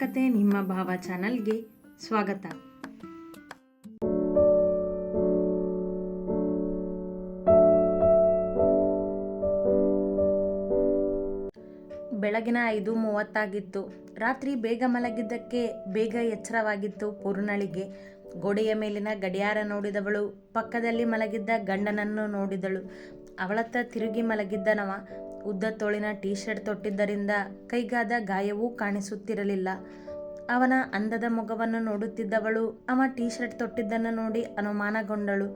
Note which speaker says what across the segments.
Speaker 1: ಕತೆ ನಿಮ್ಮ ಭಾವ ಚಾನಲ್ಗೆ ಸ್ವಾಗತ. ಬೆಳಗಿನ ಐದು ಮೂವತ್ತಾಗಿತ್ತು. ರಾತ್ರಿ ಬೇಗ ಮಲಗಿದ್ದಕ್ಕೆ ಬೇಗ ಎಚ್ಚರವಾಗಿತ್ತು ಪೂರ್ಣಳಿಗೆ. ಗೋಡೆಯ ಮೇಲಿನ ಗಡಿಯಾರ ನೋಡಿದವಳು, ಪಕ್ಕದಲ್ಲಿ ಮಲಗಿದ್ದ ಗಂಡನನ್ನು ನೋಡಿದಳು. ಅವಳತ್ತ ತಿರುಗಿ ಮಲಗಿದ್ದನವ ಉದ್ದ ತೋಳಿನ ಟೀ ಶರ್ಟ್ ತೊಟ್ಟಿದ್ದರಿಂದ ಕೈಗಾದ ಗಾಯವೂ ಕಾಣಿಸುತ್ತಿರಲಿಲ್ಲ. ಅವನ ಅಂದದ ಮೊಗವನ್ನು ನೋಡುತ್ತಿದ್ದವಳು ಅವ ಟೀ ಶರ್ಟ್ ತೊಟ್ಟಿದ್ದನ್ನು ನೋಡಿ ಅನುಮಾನಗೊಂಡಳು.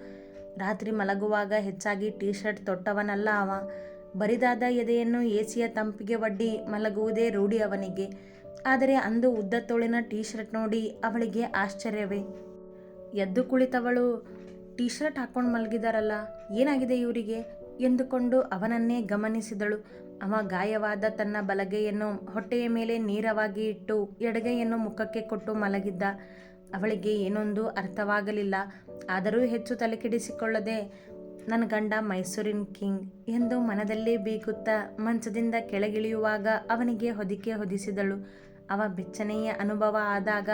Speaker 1: ರಾತ್ರಿ ಮಲಗುವಾಗ ಹೆಚ್ಚಾಗಿ ಟೀ ಶರ್ಟ್ ತೊಟ್ಟವನಲ್ಲ ಅವ. ಬರಿದಾದ ಎದೆಯನ್ನು ಎಸಿಯ ತಂಪಿಗೆ ಒಡ್ಡಿ ಮಲಗುವುದೇ ರೂಢಿ ಅವನಿಗೆ. ಆದರೆ ಅಂದು ಉದ್ದ ತೋಳಿನ ಟೀ ಶರ್ಟ್ ನೋಡಿ ಅವಳಿಗೆ ಆಶ್ಚರ್ಯವೇ. ಎದ್ದು ಕುಳಿತವಳು ಟೀ ಶರ್ಟ್ ಹಾಕ್ಕೊಂಡು ಮಲಗಿದಾರಲ್ಲ, ಏನಾಗಿದೆ ಇವರಿಗೆ? ಎಂದುಕೊಂಡು ಅವನನ್ನೇ ಗಮನಿಸಿದಳು. ಅವ ಗಾಯವಾದ ತನ್ನ ಬಲಗೈಯನ್ನು ಹೊಟ್ಟೆಯ ಮೇಲೆ ನೀರವಾಗಿ ಇಟ್ಟು ಎಡಗೈಯನ್ನು ಮುಖಕ್ಕೆ ಕೊಟ್ಟು ಮಲಗಿದ್ದ. ಅವಳಿಗೆ ಏನೊಂದು ಅರ್ಥವಾಗಲಿಲ್ಲ. ಆದರೂ ಹೆಚ್ಚು ತಲೆಕೆಡಿಸಿಕೊಳ್ಳದೆ, ನನ್ನ ಗಂಡ ಮೈಸೂರಿನ ಕಿಂಗ್ ಎಂದು ಮನದಲ್ಲೇ ಬೀಗುತ್ತಾ ಮಂಚದಿಂದ ಕೆಳಗಿಳಿಯುವಾಗ ಅವನಿಗೆ ಹೊದಿಕೆ ಹೊದಿಸಿದಳು. ಅವ ಬೆಚ್ಚನೆಯ ಅನುಭವ ಆದಾಗ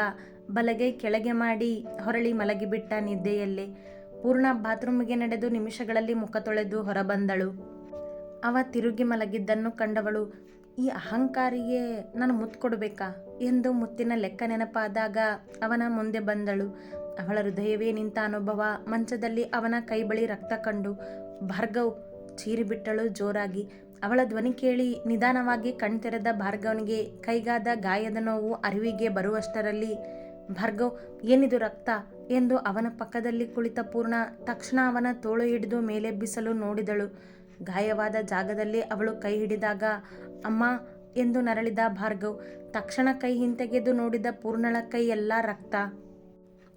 Speaker 1: ಬಲಗೈ ಕೆಳಗೆ ಮಾಡಿ ಹೊರಳಿ ಮಲಗಿಬಿಟ್ಟ ನಿದ್ದೆಯಲ್ಲೇ. ಪೂರ್ಣ ಬಾತ್ರೂಮ್ಗೆ ನಡೆದು ನಿಮಿಷಗಳಲ್ಲಿ ಮುಖ ತೊಳೆದು ಹೊರಬಂದಳು. ಅವ ತಿರುಗಿ ಮಲಗಿದ್ದನ್ನು ಕಂಡವಳು, ಈ ಅಹಂಕಾರಿಗೆ ನಾನು ಮುತ್ತು ಕೊಡಬೇಕಾ? ಎಂದು ಮುತ್ತಿನ ಲೆಕ್ಕ ನೆನಪಾದಾಗ ಅವನ ಮುಂದೆ ಬಂದಳು. ಅವಳ ಹೃದಯವೇ ನಿಂತ ಅನುಭವ. ಮಂಚದಲ್ಲಿ ಅವನ ಕೈ ಬಳಿ ರಕ್ತ ಕಂಡು, ಭಾರ್ಗವ್, ಚೀರಿಬಿಟ್ಟಳು ಜೋರಾಗಿ. ಅವಳ ಧ್ವನಿ ಕೇಳಿ ನಿಧಾನವಾಗಿ ಕಣ್ತೆರೆದ ಭಾರ್ಗವನಿಗೆ ಕೈಗಾದ ಗಾಯದ ನೋವು ಅರಿವಿಗೆ ಬರುವಷ್ಟರಲ್ಲಿ ಭಾರ್ಗವ್, ಏನಿದು ರಕ್ತ? ಎಂದು ಅವನ ಪಕ್ಕದಲ್ಲಿ ಕುಳಿತ ಪೂರ್ಣ, ತಕ್ಷಣ ಅವನ ತೋಳು ಹಿಡಿದು ಮೇಲೆಬ್ಬಿಸಲು ನೋಡಿದಳು. ಗಾಯವಾದ ಜಾಗದಲ್ಲಿ ಅವಳು ಕೈ ಹಿಡಿದಾಗ, ಅಮ್ಮ ಎಂದು ನರಳಿದ ಭಾರ್ಗವ್, ತಕ್ಷಣ ಕೈ ಹಿಂತೆಗೆದು ನೋಡಿದ ಪೂರ್ಣಳ ಕೈ ಎಲ್ಲ ರಕ್ತ.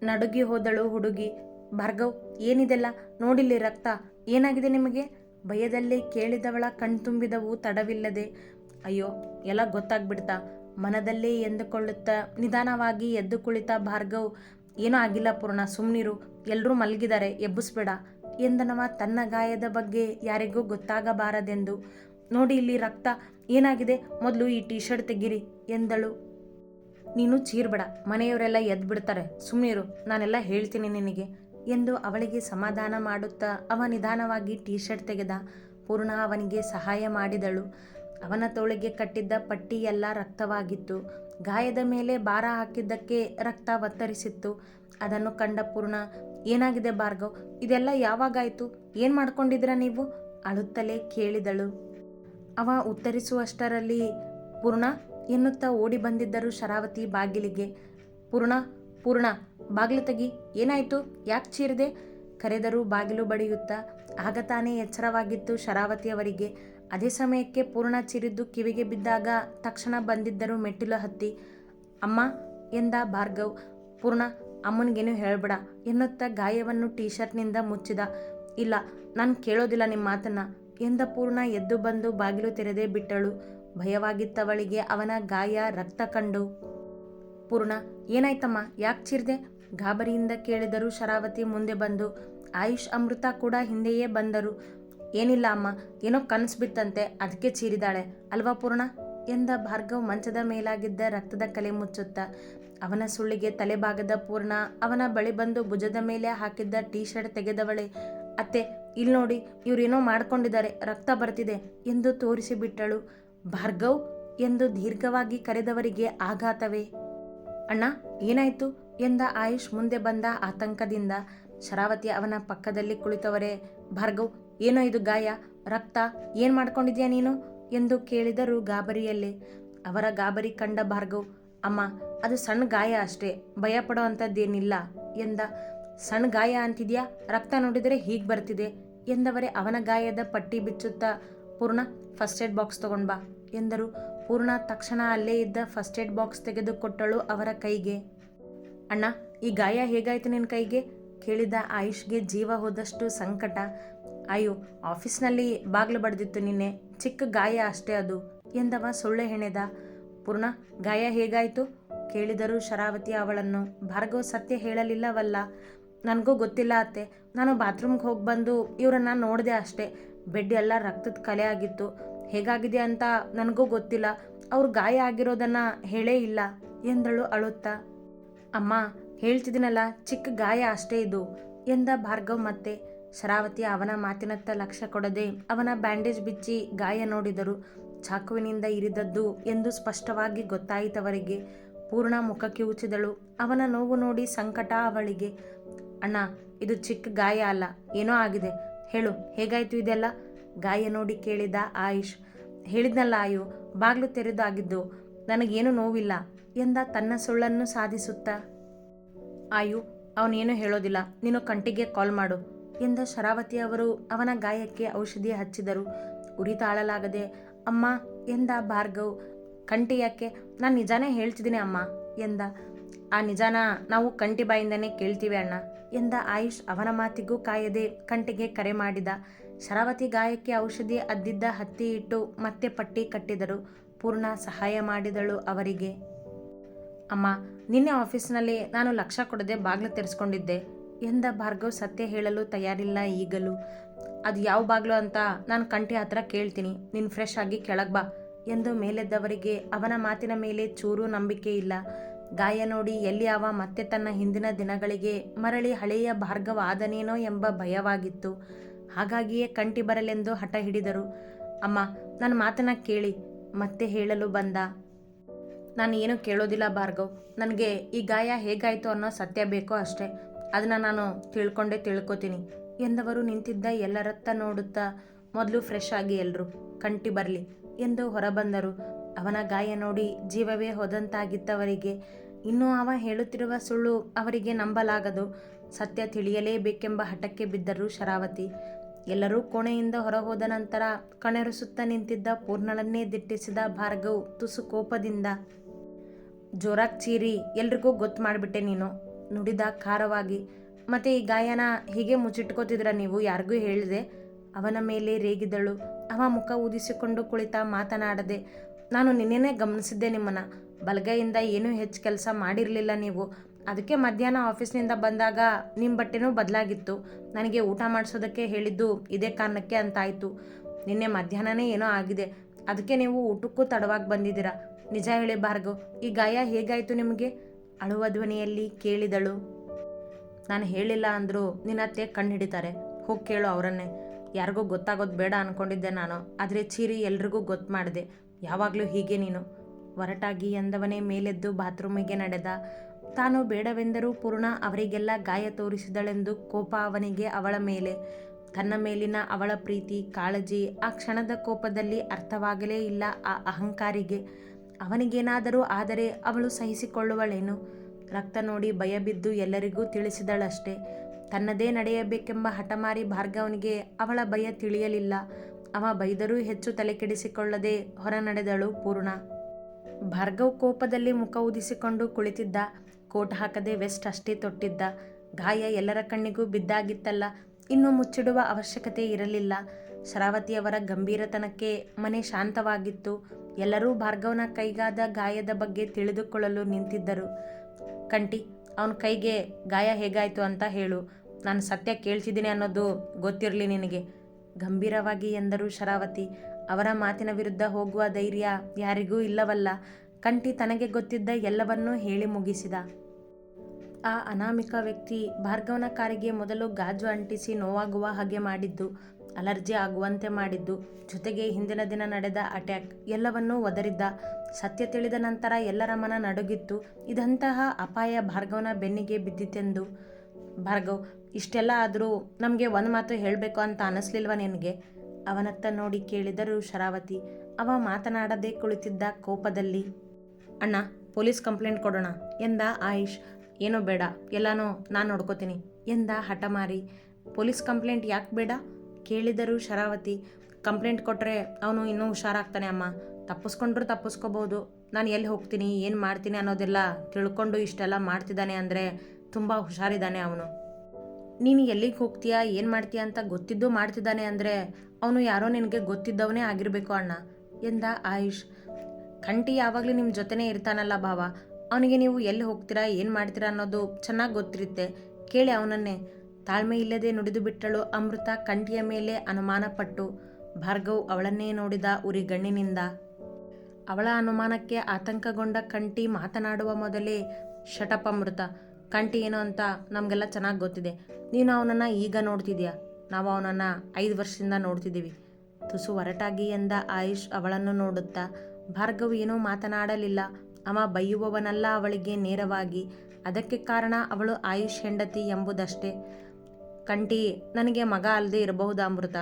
Speaker 1: ನಡುಗಿ ಹೋದಳು ಹುಡುಗಿ, ಭಾರ್ಗವ್, ಏನಿದೆಲ್ಲ? ನೋಡಿಲ್ಲಿ ರಕ್ತ. ಏನಾಗಿದೆ ನಿಮಗೆ? ಭಯದಲ್ಲಿ ಕೇಳಿದವಳ ಕಣ್ತುಂಬಿದವು ತಡವಿಲ್ಲದೆ, ಅಯ್ಯೋ, ಎಲ್ಲ ಗೊತ್ತಾಗ್ಬಿಡ್ತಾ. ಮನದಲ್ಲೇ ಎಂದುಕೊಳ್ಳುತ್ತಾ, ನಿಧಾನವಾಗಿ ಎದ್ದು ಕುಳಿತ, ಭಾರ್ಗವ್, ಏನೂ ಆಗಿಲ್ಲ ಪೂರ್ಣ ಸುಮ್ಮನಿರು ಎಲ್ಲರೂ ಮಲಗಿದ್ದಾರೆ, ಎಬ್ಬಿಸ್ಬೇಡ ಎಂದನವ ತನ್ನ ಗಾಯದ ಬಗ್ಗೆ ಯಾರಿಗೂ ಗೊತ್ತಾಗಬಾರದೆಂದು. ನೋಡಿ ಇಲ್ಲಿ ರಕ್ತ, ಏನಾಗಿದೆ? ಮೊದಲು ಈ ಟೀ ಶರ್ಟ್ ತೆಗಿರಿ ಎಂದಳು. ನೀನು ಚೀರ್ಬೇಡ, ಮನೆಯವರೆಲ್ಲ ಎದ್ದು ಬಿಡ್ತಾರೆ ಸುಮ್ಮನಿರು ನಾನೆಲ್ಲ ಹೇಳ್ತೀನಿ ನಿನಗೆ ಎಂದು ಅವಳಿಗೆ ಸಮಾಧಾನ ಮಾಡುತ್ತಾ, ಅವ ನಿಧಾನವಾಗಿ ಟೀ ಶರ್ಟ್ ತೆಗೆದ. ಪೂರ್ಣ ಅವನಿಗೆ ಸಹಾಯ ಮಾಡಿದಳು. ಅವನ ತೋಳಿಗೆ ಕಟ್ಟಿದ್ದ ಪಟ್ಟಿ ಎಲ್ಲ ರಕ್ತವಾಗಿತ್ತು. ಗಾಯದ ಮೇಲೆ ಭಾರ ಹಾಕಿದ್ದಕ್ಕೆ ರಕ್ತ ಒತ್ತರಿಸಿತ್ತು. ಅದನ್ನು ಕಂಡ ಪೂರ್ಣ, ಏನಾಗಿದೆ ಭಾರ್ಗವ್? ಇದೆಲ್ಲ ಯಾವಾಗಾಯಿತು? ಏನು ಮಾಡ್ಕೊಂಡಿದ್ರ ನೀವು? ಅಳುತ್ತಲೇ ಕೇಳಿದಳು. ಅವ ಉತ್ತರಿಸುವಷ್ಟರಲ್ಲಿ ಪೂರ್ಣ ಎನ್ನುತ್ತಾ ಓಡಿ ಬಂದಿದ್ದರು ಶರಾವತಿ ಬಾಗಿಲಿಗೆ. ಪೂರ್ಣ ಪೂರ್ಣ, ಬಾಗಿಲು ತೆಗಿ, ಏನಾಯಿತು? ಯಾಕೆ ಚೀರಿದೆ? ಕರೆದರೂ ಬಾಗಿಲು ಬಡಿಯುತ್ತಾ, ಆಗ ತಾನೇ ಎಚ್ಚರವಾಗಿತ್ತು ಶರಾವತಿಯವರಿಗೆ ಅದೇ ಸಮಯಕ್ಕೆ ಪೂರ್ಣ ಚಿರಿದ್ದು ಕಿವಿಗೆ ಬಿದ್ದಾಗ ತಕ್ಷಣ ಬಂದಿದ್ದರು ಮೆಟ್ಟಿಲು ಹತ್ತಿ. ಅಮ್ಮ, ಎಂದ ಭಾರ್ಗವ್, ಪೂರ್ಣ, ಅಮ್ಮನಿಗೇನು ಹೇಳ್ಬೇಡ. ಎನ್ನುತ್ತಾ ಗಾಯವನ್ನು ಟೀ ಶರ್ಟ್ನಿಂದ ಮುಚ್ಚಿದ. ಇಲ್ಲ, ನಾನು ಕೇಳೋದಿಲ್ಲ ನಿಮ್ಮ ಮಾತನ್ನ, ಎಂದ ಪೂರ್ಣ ಎದ್ದು ಬಂದು ಬಾಗಿಲು ತೆರೆದೇ ಬಿಟ್ಟಳು. ಭಯವಾಗಿತ್ತವಳಿಗೆ ಅವನ ಗಾಯ ರಕ್ತ ಕಂಡು. ಪೂರ್ಣ, ಏನಾಯ್ತಮ್ಮ? ಯಾಕೆ ಚಿರ್ದೆ? ಗಾಬರಿಯಿಂದ ಕೇಳಿದರು ಶರಾವತಿ ಮುಂದೆ ಬಂದು, ಆಯುಷ್ ಅಮೃತ ಕೂಡ ಹಿಂದೆಯೇ ಬಂದರು. ಏನಿಲ್ಲ ಅಮ್ಮ, ಏನೋ ಕನಸು ಬಿತ್ತಂತೆ, ಅದಕ್ಕೆ ಚೀರಿದಾಳೆ. ಅಲ್ವಾ ಪೂರ್ಣ? ಎಂದ ಭಾರ್ಗವ್ ಮಂಚದ ಮೇಲಾಗಿದ್ದ ರಕ್ತದ ಕಲೆ ಮುಚ್ಚುತ್ತ. ಅವನ ಸುಳ್ಳಿಗೆ ತಲೆಭಾಗದ ಪೂರ್ಣ, ಅವನ ಬಳಿ ಬಂದು ಭುಜದ ಮೇಲೆ ಹಾಕಿದ್ದ ಟೀ ಶರ್ಟ್ ತೆಗೆದವಳೆ, ಅತ್ತೆ ಇಲ್ಲಿ ನೋಡಿ, ಇವರೇನೋ ಮಾಡ್ಕೊಂಡಿದ್ದಾರೆ, ರಕ್ತ ಬರ್ತಿದೆ ಎಂದು ತೋರಿಸಿಬಿಟ್ಟಳು ಭಾರ್ಗವ್ ಎಂದು ದೀರ್ಘವಾಗಿ ಕರೆದವರಿಗೆ ಆಘಾತವೇ. ಅಣ್ಣ, ಏನಾಯ್ತು? ಎಂದ ಆಯುಷ್ ಮುಂದೆ ಬಂದ ಆತಂಕದಿಂದ. ಶರಾವತಿ ಅವನ ಪಕ್ಕದಲ್ಲಿ ಕುಳಿತವರೇ, ಭಾರ್ಗವ್ ಏನೋ ಇದು ಗಾಯ, ರಕ್ತ, ಏನು ಮಾಡ್ಕೊಂಡಿದ್ಯಾ ನೀನು? ಎಂದು ಕೇಳಿದರು ಗಾಬರಿಯಲ್ಲೇ. ಅವರ ಗಾಬರಿ ಕಂಡ ಭಾರ್ಗವ್, ಅಮ್ಮ, ಅದು ಸಣ್ಣ ಗಾಯ ಅಷ್ಟೇ ಭಯ ಪಡೋ ಎಂದ. ಸಣ್ಣ ಗಾಯ ಅಂತಿದ್ಯಾ? ರಕ್ತ ನೋಡಿದರೆ ಹೀಗೆ ಬರ್ತಿದೆ ಎಂದವರೇ ಅವನ ಗಾಯದ ಪಟ್ಟಿ ಬಿಚ್ಚುತ್ತಾ, ಪೂರ್ಣ ಫಸ್ಟ್ ಏಡ್ ಬಾಕ್ಸ್ ತಗೊಂಡ್ ಬಾ ಎಂದರು. ಪೂರ್ಣ ತಕ್ಷಣ ಅಲ್ಲೇ ಇದ್ದ ಫಸ್ಟ್ ಏಡ್ ಬಾಕ್ಸ್ ತೆಗೆದುಕೊಟ್ಟಳು ಅವರ ಕೈಗೆ. ಅಣ್ಣ, ಈ ಗಾಯ ಹೇಗಾಯ್ತು ನಿನ್ನ ಕೈಗೆ? ಕೇಳಿದ ಆಯುಷ್ಗೆ ಜೀವ ಹೋದಷ್ಟು ಸಂಕಟ. ಅಯ್ಯೋ, ಆಫೀಸ್ನಲ್ಲಿ ಬಾಗಿಲು ಬಡ್ದಿತ್ತು ನಿನ್ನೆ. ಚಿಕ್ಕ ಗಾಯ ಅಷ್ಟೇ ಅದು. ಎಂದವ ಸೊಳ್ಳೆ ಹೆಣೆದ. ಪೂರ್ಣ, ಗಾಯ ಹೇಗಾಯಿತು? ಕೇಳಿದರು ಶರಾವತಿ ಅವಳನ್ನು. ಭಾರ್ಗವ್ ಸತ್ಯ ಹೇಳಲಿಲ್ಲವಲ್ಲ. ನನಗೂ ಗೊತ್ತಿಲ್ಲ ಅತ್ತೆ. ನಾನು ಬಾತ್ರೂಮ್ಗೆ ಹೋಗಿ ಬಂದು ಇವರನ್ನ ನೋಡಿದೆ ಅಷ್ಟೇ. ಬೆಡ್ ಎಲ್ಲ ರಕ್ತದ ಕಲೆ ಆಗಿತ್ತು. ಹೇಗಾಗಿದೆ ಅಂತ ನನಗೂ ಗೊತ್ತಿಲ್ಲ. ಅವ್ರು ಗಾಯ ಆಗಿರೋದನ್ನು ಹೇಳೇ ಇಲ್ಲ ಎಂದಳು ಅಳುತ್ತಾ. ಅಮ್ಮ, ಹೇಳ್ತಿದ್ದೀನಲ್ಲ, ಚಿಕ್ಕ ಗಾಯ ಅಷ್ಟೇ ಇದು ಎಂದ ಭಾರ್ಗವ್ ಮತ್ತೆ. ಶರಾವತಿ ಅವನ ಮಾತಿನತ್ತ ಲಕ್ಷ್ಯ ಕೊಡದೆ ಅವನ ಬ್ಯಾಂಡೇಜ್ ಬಿಚ್ಚಿ ಗಾಯ ನೋಡಿದರು. ಚಾಕುವಿನಿಂದ ಇರಿದದ್ದು ಎಂದು ಸ್ಪಷ್ಟವಾಗಿ ಗೊತ್ತಾಯಿತವರಿಗೆ. ಪೂರ್ಣ ಮುಖ ಕಿವುಚಿದಳು ಅವನ ನೋವು ನೋಡಿ ಸಂಕಟ ಅವಳಿಗೆ. ಅಣ್ಣ, ಇದು ಚಿಕ್ಕ ಗಾಯ ಅಲ್ಲ, ಏನೋ ಆಗಿದೆ. ಹೇಳು, ಹೇಗಾಯ್ತು ಇದೆಲ್ಲ? ಗಾಯ ನೋಡಿ ಕೇಳಿದ ಆಯುಷ್. ಹೇಳಿದ್ನಲ್ಲ ಆಯು, ಬಾಗ್ಲು ತೆರೆದಾಗಿದ್ದು, ನನಗೇನು ನೋವಿಲ್ಲ ಎಂದ ತನ್ನ ಸುಳ್ಳನ್ನು ಸಾಧಿಸುತ್ತಾ. ಆಯು, ಅವನೇನು ಹೇಳೋದಿಲ್ಲ. ನೀನು ಕಂಟಿಗೆ ಕಾಲ್ ಮಾಡು. ಎಂದ ಶರಾವತಿ ಅವರು ಅವನ ಗಾಯಕ್ಕೆ ಔಷಧಿ ಹಚ್ಚಿದರು. ಉರಿ ತಾಳಲಾಗದೆ, ಅಮ್ಮ, ಎಂದ ಭಾರ್ಗವ್ ಕಂಟಿ ಯಾಕೆ? ನಾನು ನಿಜಾನೇ ಹೇಳ್ತಿದ್ದೀನಿ ಅಮ್ಮ, ಎಂದ. ಆ ನಿಜಾನ ನಾವು ಕಂಟಿ ಬಾಯಿಂದನೇ ಕೇಳ್ತೀವಿ ಅಣ್ಣ, ಎಂದ ಆಯುಷ್ ಅವನ ಮಾತಿಗೂ ಕಾಯದೆ ಕಂಟಿಗೆ ಕರೆ ಮಾಡಿದ. ಶರಾವತಿ ಗಾಯಕ್ಕೆ ಔಷಧಿ ಅದ್ದಿದ್ದ ಹತ್ತಿ ಇಟ್ಟು ಮತ್ತೆ ಪಟ್ಟಿ ಕಟ್ಟಿದರು. ಪೂರ್ಣ ಸಹಾಯ ಮಾಡಿದಳು ಅವರಿಗೆ. ಅಮ್ಮ, ನಿನ್ನೆ ಆಫೀಸ್ನಲ್ಲಿ ನಾನು ಲಕ್ಷ ಕೊಡದೆ ಬಾಗಿಲು ತೆರೆಸ್ಕೊಂಡಿದ್ದೆ. ಎಂದ ಭಾರ್ಗವ್ ಸತ್ಯ ಹೇಳಲು ತಯಾರಿಲ್ಲ ಈಗಲೂ. ಅದು ಯಾವ ಬಾಗ್ಲು ಅಂತ ನಾನು ಕಂಠಿ ಹತ್ರ ಕೇಳ್ತೀನಿ. ನೀನು ಫ್ರೆಶ್ ಆಗಿ ಕೆಳಗೆ ಬಾ ಎಂದು ಮೇಲೆದ್ದವರಿಗೆ ಅವನ ಮಾತಿನ ಮೇಲೆ ಚೂರು ನಂಬಿಕೆ ಇಲ್ಲ. ಗಾಯ ನೋಡಿ ಎಲ್ಲಿ ಅವ ಮತ್ತೆ ತನ್ನ ಹಿಂದಿನ ದಿನಗಳಿಗೆ ಮರಳಿ ಹಳೆಯ ಭಾರ್ಗವ ಆದನೇನೋ ಎಂಬ ಭಯವಾಗಿತ್ತು. ಹಾಗಾಗಿಯೇ ಕಂಟಿ ಬರಲೆಂದು ಹಠ ಹಿಡಿದರು. ಅಮ್ಮ ನನ್ನ ಮಾತನ್ನ ಕೇಳಿ, ಮತ್ತೆ ಹೇಳಲು ಬಂದ. ನಾನು ಏನು ಕೇಳೋದಿಲ್ಲ ಭಾರ್ಗವ್. ನನಗೆ ಈ ಗಾಯ ಹೇಗಾಯಿತು ಅನ್ನೋ ಸತ್ಯ ಬೇಕೋ ಅಷ್ಟೇ. ಅದನ್ನು ನಾನು ತಿಳ್ಕೊಂಡೇ ತಿಳ್ಕೊತೀನಿ. ಎಂದವರು ನಿಂತಿದ್ದ ಎಲ್ಲರತ್ತ ನೋಡುತ್ತಾ ಮೊದಲು ಫ್ರೆಶ್ ಆಗಿ ಎಲ್ಲರೂ ಕಂಟಿ ಬರಲಿ ಎಂದು ಹೊರಬಂದರು. ಅವನ ಗಾಯ ನೋಡಿ ಜೀವವೇ ಹೋದಂತಾಗಿದ್ದವರಿಗೆ ಇನ್ನೂ ಅವ ಹೇಳುತ್ತಿರುವ ಸುಳ್ಳು ಅವರಿಗೆ ನಂಬಲಾಗದು. ಸತ್ಯ ತಿಳಿಯಲೇಬೇಕೆಂಬ ಹಠಕ್ಕೆ ಬಿದ್ದರು ಶರಾವತಿ. ಎಲ್ಲರೂ ಕೋಣೆಯಿಂದ ಹೊರಹೋದ ನಂತರ ಕಣರಿಸುತ್ತ ನಿಂತಿದ್ದ ಪೂರ್ಣಳನ್ನೇ ದಿಟ್ಟಿಸಿದ ಭಾರ್ಗವ್ ತುಸು ಕೋಪದಿಂದ, ಜೋರಾಗಿ ಚೀರಿ, ಎಲ್ರಿಗೂ ಗೊತ್ತು ಮಾಡಿಬಿಟ್ಟೆ ನೀನು. ನುಡಿದ ಖಾರವಾಗಿ, ಮತ್ತೆ ಈ ಗಾಯನ ಹೀಗೆ ಮುಚ್ಚಿಟ್ಕೋತಿದ್ರ ನೀವು? ಯಾರಿಗೂ ಹೇಳಿದೆ. ಅವನ ಮೇಲೆ ರೇಗಿದಳು. ಅವ ಮುಖ ಊದಿಸಿಕೊಂಡು ಕುಳಿತ ಮಾತನಾಡದೆ, ನಾನು ನಿನ್ನೆನೇ ಗಮನಿಸಿದ್ದೆ ನಿಮ್ಮನ್ನ. ಬಲಗೈಯಿಂದ ಏನೂ ಹೆಚ್ಚು ಕೆಲಸ ಮಾಡಿರಲಿಲ್ಲ ನೀವು. ಅದಕ್ಕೆ ಮಧ್ಯಾಹ್ನ ಆಫೀಸ್ನಿಂದ ಬಂದಾಗ ನಿಮ್ಮ ಬಟ್ಟೆನೂ ಬದಲಾಗಿತ್ತು. ನನಗೆ ಊಟ ಮಾಡಿಸೋದಕ್ಕೆ ಹೇಳಿದ್ದು ಇದೇ ಕಾರಣಕ್ಕೆ ಅಂತಾಯಿತು. ನಿನ್ನೆ ಮಧ್ಯಾಹ್ನನೇ ಏನೋ ಆಗಿದೆ. ಅದಕ್ಕೆ ನೀವು ಊಟಕ್ಕೂ ತಡವಾಗಿ ಬಂದಿದ್ದೀರಾ? ನಿಜ ಹೇಳಿ ಭಾರ್ಗವ್, ಈ ಗಾಯ ಹೇಗಾಯಿತು ನಿಮಗೆ? ಅಳುವ ಧ್ವನಿಯಲ್ಲಿ ಕೇಳಿದಳು. ನಾನು ಹೇಳಿಲ್ಲ ಅಂದರೂ ನಿನ್ನತ್ತೆ ಕಣ್ಣು ಹಿಡಿತಾರೆ ಹೋಗಿ ಕೇಳು ಅವರನ್ನೇ. ಯಾರಿಗೂ ಗೊತ್ತಾಗೋದು ಬೇಡ ಅಂದ್ಕೊಂಡಿದ್ದೆ ನಾನು. ಆದರೆ ಚೀರಿ ಎಲ್ರಿಗೂ ಗೊತ್ತು ಮಾಡಿದೆ. ಯಾವಾಗಲೂ ಹೀಗೆ ನೀನು. ಒರಟಾಗಿ ಎಂದವನೇ ಮೇಲೆದ್ದು ಬಾತ್ರೂಮಿಗೆ ನಡೆದ. ತಾನು ಬೇಡವೆಂದರೂ ಪೂರ್ಣ ಅವರಿಗೆಲ್ಲ ಗಾಯ ತೋರಿಸಿದಳೆಂದು ಕೋಪ ಅವನಿಗೆ ಅವಳ ಮೇಲೆ. ತನ್ನ ಮೇಲಿನ ಅವಳ ಪ್ರೀತಿ ಕಾಳಜಿ ಆ ಕ್ಷಣದ ಕೋಪದಲ್ಲಿ ಅರ್ಥವಾಗಲೇ ಇಲ್ಲ ಆ ಅಹಂಕಾರಿಗೆ. ಅವನಿಗೇನಾದರೂ ಆದರೆ ಅವಳು ಸಹಿಸಿಕೊಳ್ಳುವಳೇನು? ರಕ್ತ ನೋಡಿ ಭಯಬಿದ್ದು ಎಲ್ಲರಿಗೂ ತಿಳಿಸಿದಳಷ್ಟೇ. ತನ್ನದೇ ನಡೆಯಬೇಕೆಂಬ ಹಠಮಾರಿ ಭಾರ್ಗವನಿಗೆ ಅವಳ ಭಯ ತಿಳಿಯಲಿಲ್ಲ. ಅವ ಬೈದರೂ ಹೆಚ್ಚು ತಲೆಕೆಡಿಸಿಕೊಳ್ಳದೆ ಹೊರ ನಡೆದಳು ಪೂರ್ಣ. ಭಾರ್ಗವ್ ಕೋಪದಲ್ಲಿ ಮುಖ ಉದಿಸಿಕೊಂಡು ಕುಳಿತಿದ್ದ. ಕೋಟ್ ಹಾಕದೆ ವೆಸ್ಟ್ ಅಷ್ಟೇ ತೊಟ್ಟಿದ್ದ. ಗಾಯ ಎಲ್ಲರ ಕಣ್ಣಿಗೂ ಬಿದ್ದಾಗಿತ್ತಲ್ಲ. ಇನ್ನು ಮುಚ್ಚಿಡುವ ಅವಶ್ಯಕತೆ ಇರಲಿಲ್ಲ. ಶರಾವತಿಯವರ ಗಂಭೀರತನಕ್ಕೆ ಮನೆ ಶಾಂತವಾಗಿತ್ತು. ಎಲ್ಲರೂ ಭಾರ್ಗವನ ಕೈಗಾದ ಗಾಯದ ಬಗ್ಗೆ ತಿಳಿದುಕೊಳ್ಳಲು ನಿಂತಿದ್ದರು. ಕಂಟಿ ಅವನ ಕೈಗೆ ಗಾಯ ಹೇಗಾಯಿತು ಅಂತ ಹೇಳು. ನಾನು ಸತ್ಯ ಕೇಳ್ತಿದ್ದೀನಿ ಅನ್ನೋದು ಗೊತ್ತಿರಲಿ ನಿನಗೆ ಗಂಭೀರವಾಗಿ ಎಂದರು ಶರಾವತಿ. ಅವರ ಮಾತಿನ ವಿರುದ್ಧ ಹೋಗುವ ಧೈರ್ಯ ಯಾರಿಗೂ ಇಲ್ಲವಲ್ಲ. ಕಂಟಿ ತನಗೆ ಗೊತ್ತಿದ್ದ ಎಲ್ಲವನ್ನೂ ಹೇಳಿ ಮುಗಿಸಿದ. ಆ ಅನಾಮಿಕ ವ್ಯಕ್ತಿ ಭಾರ್ಗವನ ಕಾರಿಗೆ ಮೊದಲು ಗಾಜು ಅಂಟಿಸಿ ನೋವಾಗುವ ಹಾಗೆ ಮಾಡಿದ್ದು. ಅಲರ್ಜಿ ಆಗುವಂತೆ ಮಾಡಿದ್ದು. ಜೊತೆಗೆ ಹಿಂದಿನ ದಿನ ನಡೆದ ಅಟ್ಯಾಕ್ ಎಲ್ಲವನ್ನೂ ಒದರಿದ್ದ. ಸತ್ಯ ತಿಳಿದ ನಂತರ ಎಲ್ಲರ ಮನ ನಡುಗಿತ್ತು. ಇದಂತಹ ಅಪಾಯ ಭಾರ್ಗವನ ಬೆನ್ನಿಗೆ ಬಿದ್ದಿತ್ತೆಂದು ಭಾರ್ಗವ್, ಇಷ್ಟೆಲ್ಲ ಆದರೂ ನಮಗೆ ಒಂದು ಮಾತು ಹೇಳಬೇಕು ಅಂತ ಅನ್ನಿಸ್ಲಿಲ್ವ ನಿನಗೆ? ಅವನತ್ತ ನೋಡಿ ಕೇಳಿದರು ಶರಾವತಿ. ಅವ ಮಾತನಾಡದೆ ಕುಳಿತಿದ್ದ ಕೋಪದಲ್ಲಿ. ಅಣ್ಣ, ಪೊಲೀಸ್ ಕಂಪ್ಲೇಂಟ್ ಕೊಡೋಣ. ಎಂದ ಆಯುಷ್. ಏನೋ ಬೇಡ. ಎಲ್ಲನೂ ನಾನು ನೋಡ್ಕೋತೀನಿ. ಎಂದ ಹಠಮಾರಿ. ಪೊಲೀಸ್ ಕಂಪ್ಲೇಂಟ್ ಯಾಕೆ ಬೇಡ? ಕೇಳಿದರು ಶರಾವತಿ ಕಂಪ್ಲೇಂಟ್ ಕೊಟ್ಟರೆ ಅವನು ಇನ್ನೂ ಹುಷಾರಾಗ್ತಾನೆ ಅಮ್ಮ. ತಪ್ಪಿಸ್ಕೊಂಡ್ರು ತಪ್ಪಿಸ್ಕೋಬೋದು. ನಾನು ಎಲ್ಲಿ ಹೋಗ್ತೀನಿ, ಏನು ಮಾಡ್ತೀನಿ ಅನ್ನೋದೆಲ್ಲ ತಿಳ್ಕೊಂಡು ಇಷ್ಟೆಲ್ಲ ಮಾಡ್ತಿದ್ದಾನೆ ಅಂದರೆ ತುಂಬ ಹುಷಾರಿದ್ದಾನೆ ಅವನು. ನೀನು ಎಲ್ಲಿಗೆ ಹೋಗ್ತೀಯಾ, ಏನು ಮಾಡ್ತೀಯಾ ಅಂತ ಗೊತ್ತಿದ್ದು ಮಾಡ್ತಿದ್ದಾನೆ ಅಂದರೆ ಅವನು ಯಾರೋ ನಿನಗೆ ಗೊತ್ತಿದ್ದವನೇ ಆಗಿರಬೇಕು ಅಣ್ಣ ಎಂದ ಆಯುಷ್. ಕಂಟಿ ಯಾವಾಗಲೂ ನಿಮ್ಮ ಜೊತೆನೇ ಇರ್ತಾನಲ್ಲ ಭಾವ. ಅವನಿಗೆ ನೀವು ಎಲ್ಲಿ ಹೋಗ್ತೀರಾ, ಏನು ಮಾಡ್ತೀರಾ ಅನ್ನೋದು ಚೆನ್ನಾಗಿ ಗೊತ್ತಿರುತ್ತೆ. ಕೇಳಿ ಅವನನ್ನೇ. ತಾಳ್ಮೆ ಇಲ್ಲದೆ ನುಡಿದು ಬಿಟ್ಟಳು ಅಮೃತ ಕಂಠಿಯ ಮೇಲೆ ಅನುಮಾನಪಟ್ಟು, ಭಾರ್ಗವ್, ಅವಳನ್ನೇ ನೋಡಿದ ಉರಿ ಗಣ್ಣಿನಿಂದ ಅವಳ ಅನುಮಾನಕ್ಕೆ ಆತಂಕಗೊಂಡ ಕಂಟಿ ಮಾತನಾಡುವ ಮೊದಲೇ, ಶಟಪ್ ಅಮೃತ, ಕಂಠಿ ಏನು ಅಂತ ನಮಗೆಲ್ಲ ಚೆನ್ನಾಗಿ ಗೊತ್ತಿದೆ. ನೀನು ಅವನನ್ನು ಈಗ ನೋಡ್ತಿದ್ಯಾ? ನಾವು ಅವನನ್ನು ಐದು ವರ್ಷದಿಂದ ನೋಡ್ತಿದ್ದೀವಿ. ತುಸು ಹೊರಟಾಗಿ ಎಂದ ಆಯುಷ್ ಅವಳನ್ನು ನೋಡುತ್ತಾ, ಭಾರ್ಗವ್ ಏನೂ ಮಾತನಾಡಲಿಲ್ಲ. ಅವ ಬೈಯುವವನಲ್ಲ ಅವಳಿಗೆ ನೇರವಾಗಿ. ಅದಕ್ಕೆ ಕಾರಣ ಅವಳು ಆಯುಷ್ ಹೆಂಡತಿ ಎಂಬುದಷ್ಟೇ. ಕಂಟಿ, ನನಗೆ ಮಗ ಅಲ್ಲದೆ ಇರಬಹುದಾ ಅಮೃತ?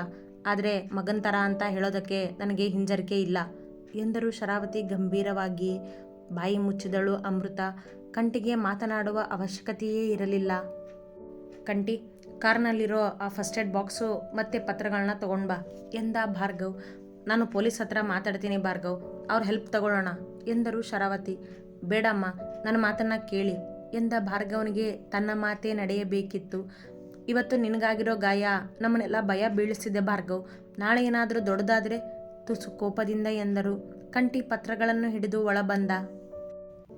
Speaker 1: ಆದರೆ ಮಗನ ಥರ ಅಂತ ಹೇಳೋದಕ್ಕೆ ನನಗೆ ಹಿಂಜರಿಕೆ ಇಲ್ಲ, ಎಂದರು ಶರಾವತಿ ಗಂಭೀರವಾಗಿ. ಬಾಯಿ ಮುಚ್ಚಿದಳು ಅಮೃತ. ಕಂಟಿಗೆ ಮಾತನಾಡುವ ಅವಶ್ಯಕತೆಯೇ ಇರಲಿಲ್ಲ. ಕಂಟಿ, ಕಾರ್ನಲ್ಲಿರೋ ಆ ಫಸ್ಟ್ ಏಡ್ ಬಾಕ್ಸು ಮತ್ತೆ ಪತ್ರಗಳನ್ನ ತಗೊಂಡು ಬಾ, ಎಂದ ಭಾರ್ಗವ್. ನಾನು ಪೊಲೀಸ್ ಹತ್ರ ಮಾತಾಡ್ತೀನಿ ಭಾರ್ಗವ್, ಅವ್ರ ಹೆಲ್ಪ್ ತಗೊಳ್ಳೋಣ, ಎಂದರು ಶರಾವತಿ. ಬೇಡಮ್ಮ, ನನ್ನ ಮಾತನ್ನ ಕೇಳಿ, ಎಂದ ಭಾರ್ಗವನಿಗೆ ತನ್ನ ಮಾತೇ ನಡೆಯಬೇಕಿತ್ತು. ಇವತ್ತು ನಿನಗಾಗಿರೋ ಗಾಯ ನಮ್ಮನ್ನೆಲ್ಲ ಭಯ ಬೀಳಿಸಿದೆ ಭಾರ್ಗವ್. ನಾಳೆ ಏನಾದರೂ ದೊಡ್ಡದಾದರೆ ತುಸು ಕೋಪದಿಂದ ಎಂದರು. ಕಂಟಿ ಪತ್ರಗಳನ್ನು ಹಿಡಿದು ಒಳ ಬಂದ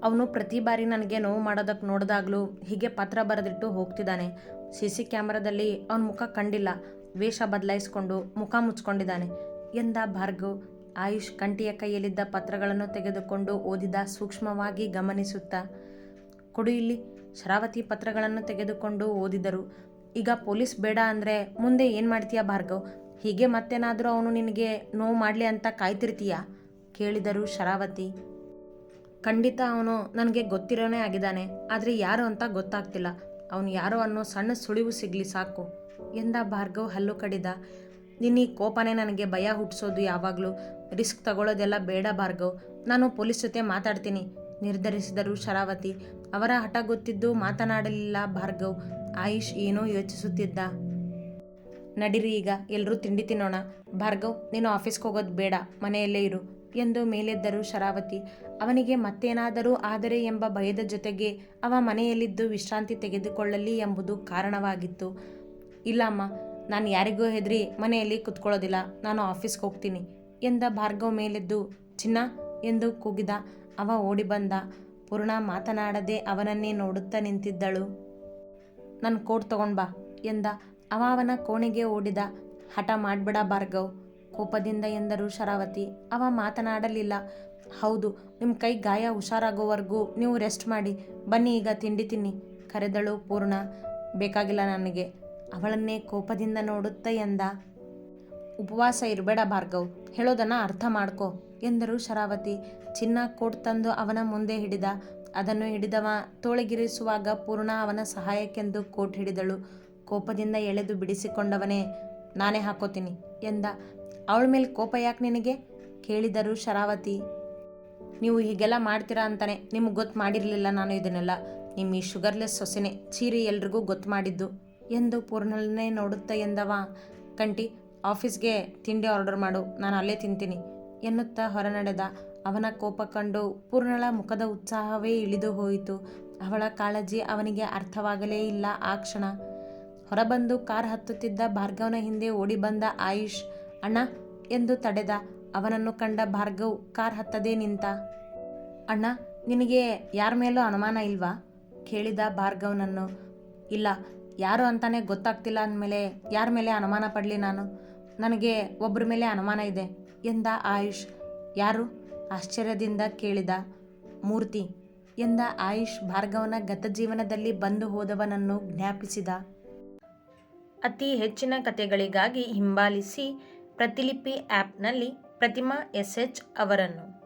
Speaker 1: ಅವನು ಪ್ರತಿ ಬಾರಿ ನನಗೆ ನೋವು ಮಾಡೋದಕ್ಕೆ ನೋಡಿದಾಗಲೂ ಹೀಗೆ ಪತ್ರ ಬರೆದಿಟ್ಟು ಹೋಗ್ತಿದ್ದಾನೆ. ಸಿ ಸಿ ಕ್ಯಾಮ್ರಾದಲ್ಲಿ ಅವನ ಮುಖ ಕಂಡಿಲ್ಲ. ವೇಷ ಬದಲಾಯಿಸ್ಕೊಂಡು ಮುಖ ಮುಚ್ಕೊಂಡಿದ್ದಾನೆ. ಎಂದ ಭಾರ್ಗವ್, ಆಯುಷ್ ಕಂಟಿಯ ಕೈಯಲ್ಲಿದ್ದ ಪತ್ರಗಳನ್ನು ತೆಗೆದುಕೊಂಡು ಓದಿದ ಸೂಕ್ಷ್ಮವಾಗಿ ಗಮನಿಸುತ್ತಾ, ಕೊಡು ಇಲ್ಲಿ. ಶರಾವತಿ ಪತ್ರಗಳನ್ನು ತೆಗೆದುಕೊಂಡು ಓದಿದರು. ಈಗ ಪೊಲೀಸ್ ಬೇಡ ಅಂದರೆ ಮುಂದೆ ಏನು ಮಾಡ್ತೀಯಾ ಭಾರ್ಗವ್? ಹೀಗೆ ಮತ್ತೇನಾದರೂ ಅವನು ನಿನಗೆ ನೋವು ಮಾಡಲಿ ಅಂತ ಕಾಯ್ತಿರ್ತೀಯಾ? ಕೇಳಿದರು ಶರಾವತಿ. ಖಂಡಿತ ಅವನು ನನಗೆ ಗೊತ್ತಿರೋನೇ ಆಗಿದ್ದಾನೆ, ಆದರೆ ಯಾರು ಅಂತ ಗೊತ್ತಾಗ್ತಿಲ್ಲ. ಅವನು ಯಾರೋ ಅನ್ನೋ ಸಣ್ಣ ಸುಳಿವು ಸಿಗಲಿ ಸಾಕು, ಎಂದ ಭಾರ್ಗವ್ ಹಲ್ಲು ಕಡಿದ. ನಿನ್ನ ಈ ಕೋಪನೇ ನನಗೆ ಭಯ ಹುಟ್ಟಿಸೋದು ಯಾವಾಗಲೂ. ರಿಸ್ಕ್ ತಗೊಳ್ಳೋದೆಲ್ಲ ಬೇಡ ಭಾರ್ಗವ್, ನಾನು ಪೊಲೀಸ್ ಜೊತೆ ಮಾತಾಡ್ತೀನಿ, ನಿರ್ಧರಿಸಿದರು ಶರಾವತಿ. ಅವರ ಹಠ ಗೊತ್ತಿದ್ದು ಮಾತನಾಡಲಿಲ್ಲ ಭಾರ್ಗವ್. ಆಯುಷ್ ಏನೋ ಯೋಚಿಸುತ್ತಿದ್ದ. ನಡಿರಿ ಈಗ ಎಲ್ಲರೂ ತಿಂಡಿ ತಿನ್ನೋಣ. ಭಾರ್ಗವ್, ನೀನು ಆಫೀಸ್ಗೆ ಹೋಗೋದು ಬೇಡ, ಮನೆಯಲ್ಲೇ ಇರು ಎಂದು ಮೇಲೆದ್ದರು ಶರಾವತಿ. ಅವನಿಗೆ ಮತ್ತೇನಾದರೂ ಆದರೆ ಎಂಬ ಭಯದ ಜೊತೆಗೆ ಅವ ಮನೆಯಲ್ಲಿದ್ದು ವಿಶ್ರಾಂತಿ ತೆಗೆದುಕೊಳ್ಳಲಿ ಎಂಬುದು ಕಾರಣವಾಗಿತ್ತು. ಇಲ್ಲಮ್ಮ ನಾನು ಯಾರಿಗೂ ಹೆದರಿ ಮನೆಯಲ್ಲಿ ಕುತ್ಕೊಳ್ಳೋದಿಲ್ಲ, ನಾನು ಆಫೀಸ್ಗೆ ಹೋಗ್ತೀನಿ ಎಂದ ಭಾರ್ಗವ್ ಮೇಲೆದ್ದು. ಚಿನ್ನ ಎಂದು ಕೂಗಿದ ಅವ ಓಡಿ ಬಂದ. ಪೂರ್ಣ ಮಾತನಾಡದೆ ಅವನನ್ನೇ ನೋಡುತ್ತಾ ನಿಂತಿದ್ದಳು. ನನ್ನ ಕೋಟ್ ತಗೊಂಡ್ ಬಾ ಎಂದ. ಅವ ಅವನ ಕೋಣೆಗೆ ಓಡಿದ. ಹಠ ಮಾಡ್ಬೇಡ ಭಾರ್ಗವ್. ಕೋಪದಿಂದ ಎಂದರು ಶರಾವತಿ. ಅವ ಮಾತನಾಡಲಿಲ್ಲ. ಹೌದು ನಿಮ್ಮ ಕೈ ಗಾಯ ಹುಷಾರಾಗೋವರೆಗೂ ನೀವು ರೆಸ್ಟ್ ಮಾಡಿ. ಬನ್ನಿ, ಈಗ ತಿಂಡಿ ತಿನ್ನಿ. ಕರೆದಳು ಪೂರ್ಣ. ಬೇಕಾಗಿಲ್ಲ ನನಗೆ. ಅವಳನ್ನೇ ಕೋಪದಿಂದ ನೋಡುತ್ತಾ ಎಂದ. ಉಪವಾಸ ಇರಬೇಡ ಭಾರ್ಗವ್. ಹೇಳೋದನ್ನ ಅರ್ಥ ಮಾಡ್ಕೋ ಎಂದರು ಶರಾವತಿ. ಚಿನ್ನ ಕೋಟ್ ತಂದು ಅವನ ಮುಂದೆ ಹಿಡಿದ. ಅದನ್ನು ಹಿಡಿದವ ತೋಳಿಗಿರಿಸುವಾಗ ಪೂರ್ಣ ಅವನ ಸಹಾಯಕ್ಕೆಂದು ಕೋಟ್ ಹಿಡಿದಳು. ಕೋಪದಿಂದ ಎಳೆದು ಬಿಡಿಸಿಕೊಂಡವನೇ, ನಾನೇ ಹಾಕೋತೀನಿ ಎಂದ. ಅವಳ ಮೇಲೆ ಕೋಪ ಯಾಕೆ ನಿನಗೆ? ಕೇಳಿದರು ಶರಾವತಿ. ನೀವು ಹೀಗೆಲ್ಲ ಮಾಡ್ತೀರಾ ಅಂತಾನೆ, ನಿಮ್ಗೆ ಗೊತ್ತು ಮಾಡಿರಲಿಲ್ಲ ನಾನು ಇದನ್ನೆಲ್ಲ. ನಿಮ್ಮ ಈ ಶುಗರ್ಲೆಸ್ ಸೊಸೆನೆ, ಚೀರಿ ಎಲ್ರಿಗೂ ಗೊತ್ತು ಮಾಡಿದ್ದು ಎಂದು ಪೂರ್ಣನೇ ನೋಡುತ್ತಾ ಎಂದವ. ಕಂಟಿ, ಆಫೀಸ್ಗೆ ತಿಂಡಿ ಆರ್ಡರ್ ಮಾಡು, ನಾನು ಅಲ್ಲೇ ತಿಂತೀನಿ ಎನ್ನುತ್ತಾ ಹೊರನಡೆದ. ಅವನ ಕೋಪ ಕಂಡು ಪೂರ್ಣಳ ಮುಖದ ಉತ್ಸಾಹವೇ ಇಳಿದು ಹೋಯಿತು. ಅವಳ ಕಾಳಜಿ ಅವನಿಗೆ ಅರ್ಥವಾಗಲೇ ಇಲ್ಲ ಆ ಕ್ಷಣ. ಹೊರಬಂದು ಕಾರ್ ಹತ್ತುತ್ತಿದ್ದ ಭಾರ್ಗವನ ಹಿಂದೆ ಓಡಿ ಬಂದ ಆಯುಷ್, ಅಣ್ಣ, ಎಂದು ತಡೆದ. ಅವನನ್ನು ಕಂಡ ಭಾರ್ಗವ್ ಕಾರ್ ಹತ್ತದೇ ನಿಂತ. ಅಣ್ಣ, ನಿನಗೆ ಯಾರ ಮೇಲೂ ಅನುಮಾನ ಇಲ್ವಾ? ಕೇಳಿದ ಭಾರ್ಗವ್ನನ್ನು. ಇಲ್ಲ, ಯಾರು ಅಂತಾನೆ ಗೊತ್ತಾಗ್ತಿಲ್ಲ ಅಂದಮೇಲೆ ಯಾರ ಮೇಲೆ ಅನುಮಾನ ಪಡಲಿ ನಾನು? ನನಗೆ ಒಬ್ಬರ ಮೇಲೆ ಅನುಮಾನ ಇದೆ, ಎಂದ ಆಯುಷ್. ಯಾರು? ಆಶ್ಚರ್ಯದಿಂದ ಕೇಳಿದ, ಮೂರ್ತಿ, ಎಂದ ಆಯುಷ್ ಭಾರ್ಗವನ ಗತಜೀವನದಲ್ಲಿ ಬಂದು ಹೋದವನನ್ನು ಜ್ಞಾಪಿಸಿದ. ಅತಿ ಹೆಚ್ಚಿನ ಕಥೆಗಳಿಗಾಗಿ ಹಿಂಬಾಲಿಸಿ ಪ್ರತಿಲಿಪಿ ಆ್ಯಪ್ನಲ್ಲಿ ಪ್ರತಿಮಾ ಎಸ್ ಎಚ್ ಅವರನ್ನು.